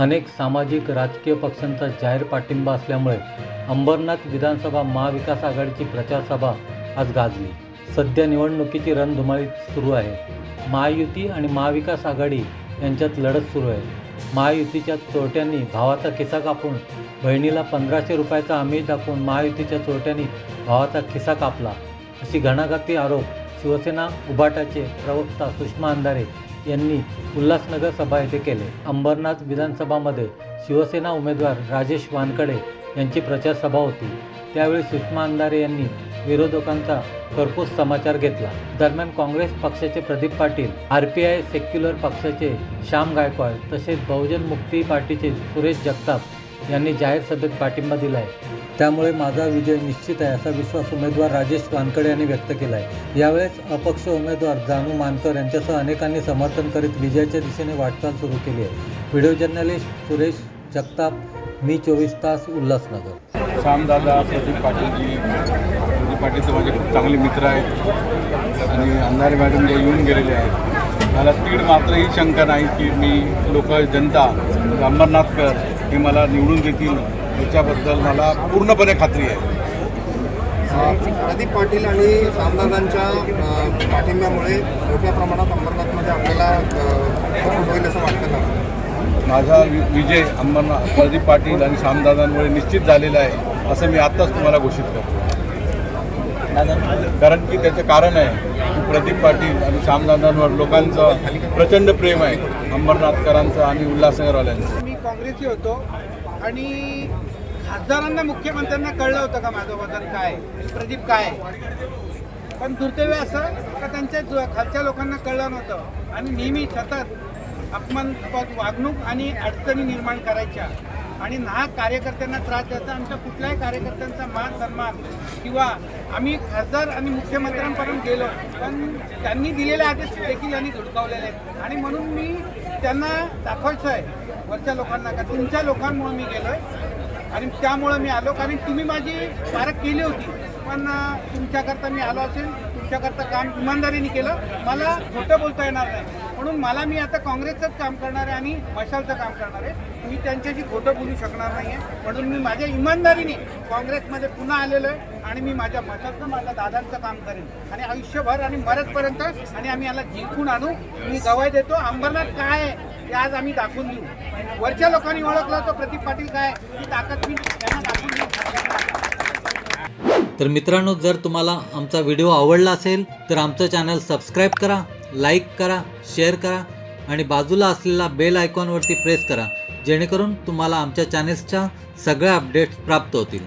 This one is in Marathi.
अनेक सामाजिक राजकीय पक्षांचा जाहीर पाठिंबा असल्यामुळे अंबरनाथ विधानसभा महाविकास आघाडीची प्रचार सभा आज गाजली. सध्या निवडणुकीची रणधुमाळी सुरू आहे. महायुती आणि महाविकास आघाडी यांच्यात लढत सुरू आहे. महायुतीच्या चोरट्यांनी भावाचा खिसा कापून बहिणीला पंधराशे रुपयाचा आमिष दाखवून महायुतीच्या चोरट्यांनी भावाचा खिसा कापला. अशी घणाघाती आरोप शिवसेना उभाटाचे प्रवक्ता सुषमा अंधारे यांनी उल्हासनगर सभा येथे केले. अंबरनाथ विधानसभामध्ये शिवसेना उमेदवार राजेश वानकडे यांची प्रचार सभा होती. त्यावेळी सुषमा अंधारे यांनी विरोधकांचा भरपूर समाचार घेतला. दरम्यान काँग्रेस पक्षाचे Pradeep Patil R P I secular पक्षाचे श्याम गायकवाड तसेच बहुजन मुक्ती पार्टीचे सुरेश जगताप यांनी जाहीर सभेत पाठिंबा दिला आहे त्यामुळे माझा विजय निश्चित आहे असा विश्वास उमेदवार राजेश वानकडे यांनी व्यक्त केला आहे यावेळेस अपक्ष उमेदवार जानू मानकर यांच्यासह अनेकांनी समर्थन करीत विजयाच्या दिशेने वाटचाल सुरू केली आहे. व्हिडिओ जर्नलिस्ट सुरेश जगताप मी चोवीस तास उल्हासनगर. श्यामदादा प्रदीप पाटीलजी प्रदीप पाटील तर माझे खूप चांगले मित्र आहेत. आणि अंधारे मॅडम जे येऊन गेलेले आहेत. मला तीड मात्र ही शंका नाही की मी लोक जनता अंबरनाथकर हे मला निवडून देतील. याच्याबद्दल मला पूर्णपणे खात्री आहे. प्रदीप पाटील आणि सामदादांच्या अ, पाठिंब्यामुळे मोठ्या प्रमाणात अंबरनाथमध्ये आपल्याला होईल असं वाटतं का? माझा वि- विजय अंबरनाथ प्रदीप पाटील आणि श्यामदादांमुळे निश्चित झालेला आहे असं मी आत्ताच तुम्हाला घोषित करतो. कारण की त्याचं कारण आहे की प्रदीप पाटील आणि श्यामदादांवर लोकांचं प्रचंड प्रेम आहे अंबरनाथकरांचं आणि उल्हासनगरवाल्यांचं. मी काँग्रेसी होतो. आणि खासदारांना मुख्यमंत्र्यांना कळलं होतं का माझं वजन काय? प्रदीप काय? पण दुर्दैव असं का त्यांच्या खालच्या लोकांना कळलं नव्हतं? आणि नेहमी सतत अपमानपद वागणूक आणि अडचणी निर्माण करायच्या. आणि ना कार्यकर्त्यांना त्रास द्यायचा आमच्या कुठल्याही कार्यकर्त्यांचा मान सन्मान किंवा आम्ही खासदार आणि मुख्यमंत्र्यांपर्यंत गेलो पण त्यांनी दिलेले आदेश देखील यांनी धुडकावलेले आहेत. आणि म्हणून मी त्यांना दाखवायचं आहे वरच्या लोकांना का तुमच्या लोकांमुळे मी गेलोय. आणि त्यामुळं मी आलो. कारण तुम्ही माझी पारख केली होती. पण तुमच्याकरता मी आलो असेल. तुमच्याकरता काम इमानदारीने केलं. मला खोटं बोलता येणार नाही. म्हणून मला मी आता काँग्रेसचंच काम करणार आहे आणि मशालचं काम करणार आहे. मी त्यांच्याशी खोटं बोलू शकणार नाही आहे म्हणून मी माझ्या इमानदारीने काँग्रेसमध्ये पुन्हा आलेलो आहे. आणि मी माझ्या मशालचं माझ्या दादांचं काम करेन. आणि आयुष्यभर आणि मरतपर्यंत आणि आम्ही याला जिंकून आणू. मी गवाय देतो. अंबरनाथ काय आहे? ते आज आम्ही दाखवून देऊ. वरच्या लोकांनी ओळखलं तर प्रदीप पाटील काय? ही ताकद मी त्यांना दाखवून देऊ. तर मित्रांनो जर तुम्हाला आमचा व्हिडिओ आवडला असेल तर आमचं चॅनल सबस्क्राईब करा लाईक करा शेअर करा आणि बाजूला असलेला बेल आयकॉनवरती प्रेस करा जेणेकरून तुम्हाला आमच्या चॅनेल्सच्या सगळ्या अपडेट्स प्राप्त होतील.